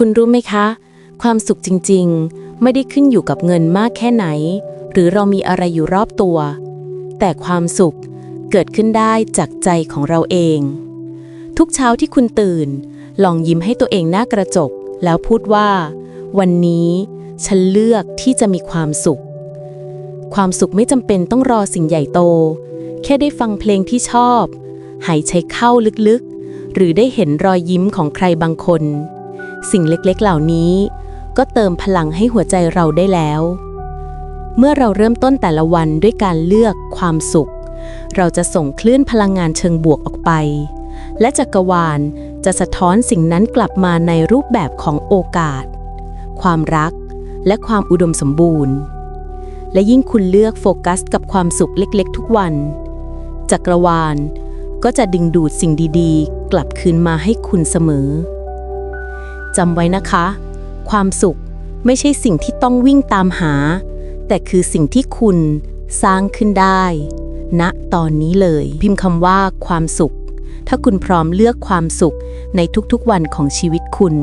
คุณรู้ไหมคะ ความสุขจริงๆ ไม่ได้ขึ้นอยู่กับเงินมากแค่ไหน หรือเรามีอะไรอยู่รอบตัว แต่ความสุขเกิดขึ้นได้จากใจของเราเอง ทุกเช้าที่คุณตื่น ลองยิ้มให้ตัวเองหน้ากระจก แล้วพูดว่า วันนี้ฉันเลือกที่จะมีความสุข ความสุขไม่จำเป็นต้องรอสิ่งใหญ่โต แค่ได้ฟังเพลงที่ชอบ หายใจเข้าลึกๆ หรือได้เห็นรอยยิ้มของใครบางคน สิ่งเล็กๆเหล่านี้ ก็เติมพลังให้หัวใจเราได้แล้ว เมื่อเราเริ่มต้นแต่ละวันด้วยการเลือกความสุข เราจะส่งคลื่นพลังงานเชิงบวกออกไป และจักรวาลจะสะท้อนสิ่งนั้นกลับมาในรูปแบบของโอกาส ความรัก และความอุดมสมบูรณ์ และยิ่งคุณเลือกโฟกัส กับความสุขเล็กๆ ทุกวัน จักรวาลก็จะดึงดูดสิ่งดีๆ กลับคืนมาให้คุณเสมอ จำไว้นะคะ ความสุขไม่ใช่สิ่งที่ต้องวิ่งตามหา แต่คือสิ่งที่คุณสร้างขึ้นได้ณตอนนี้เลย พิมพ์คำว่าความสุข ถ้าคุณพร้อมเลือกความสุขในทุกๆวันของชีวิตคุณ